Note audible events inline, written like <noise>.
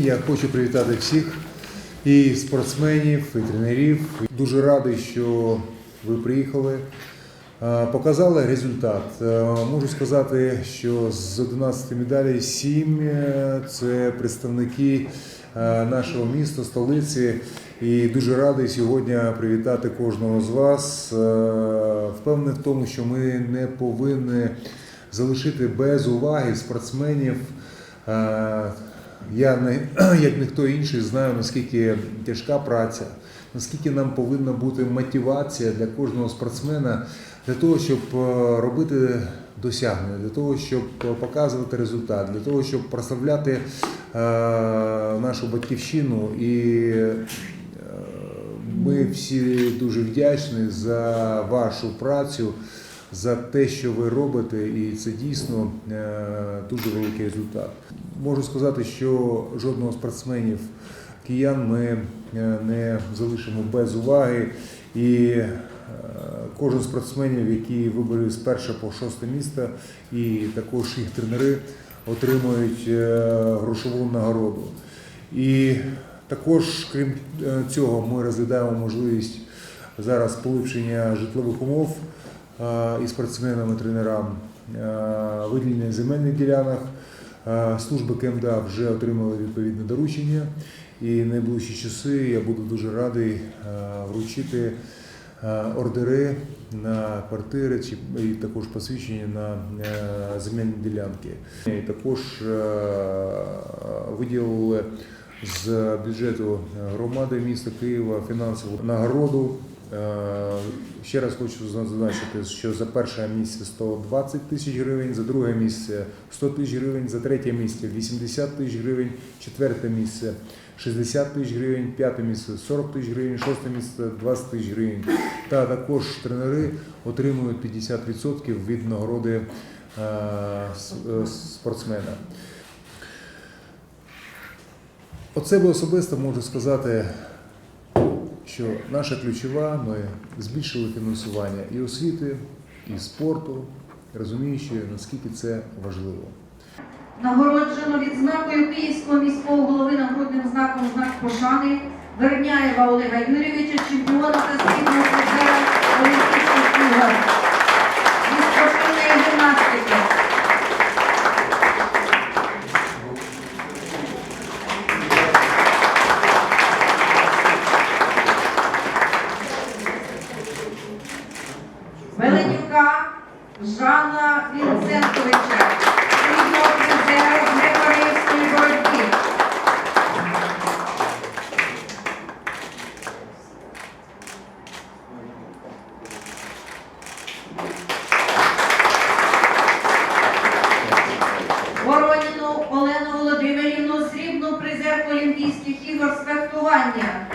Я хочу привітати всіх і спортсменів, і тренерів. Дуже радий, що ви приїхали. Е, Показали результат. Е, Можу сказати, що з 11 медалей 7 це представники е, нашого міста, столиці. І дуже радий сьогодні привітати кожного з вас. Е, Впевнений в тому, що ми не повинні залишити без уваги спортсменів. Я не <clears throat> як ніхто інший знаю, наскільки тяжка праця, наскільки нам повинна бути мотивація для кожного спортсмена для того, щоб е, робити досягнення, для того, щоб показувати результат, для того, щоб прославляти е, нашу батьківщину. І е, ми всі дуже вдячні за вашу працю за те, що ви робите, і це дійсно е, дуже великий результат. Можу сказати, що жодного спортсменів киян ми е, не залишимо без уваги. І е, кожен спортсменів, які виборів з першого по шосте місце, і також їх тренери отримують грошову нагороду. І також, крім цього, ми розглядаємо можливість зараз поліпшення житлових умов і спортсменам, і тренерам, е, виділення земельних ділянок. Е, Служби КМДА вже отримали відповідне доручення, і в найближчі часи я буду дуже радий е, вручити е, ордери на квартири і також посвідчення на е, земельні ділянки. І також е, виділили з бюджету громади міста Києва фінансову нагороду. Е, Ще раз хочу зазначити, що за перше місце 120 тисяч гривень, за друге місце 100 тисяч гривень, за третє місце 80 тисяч гривень, четверте місце 60 тисяч гривень, п'яте місце 40 тисяч гривень, шосте місце 20 тисяч гривень. Та також тренери отримують 50% від нагороди е, е, спортсмена. От себе особисто можу сказати, що наша ключова, ми збільшили фінансування і освіти, і спорту, розуміючи, наскільки це важливо. Нагороджено відзнакою Київського міського голови нагрудним знаком знак пошани Верняєва Олега Юрійовича, чемпіона та світу. Артема Вінценковича, срібного призера з некорейської боротьби. Вороніну Олену Володимирівну, срібну призерку Олімпійських ігор з фехтування.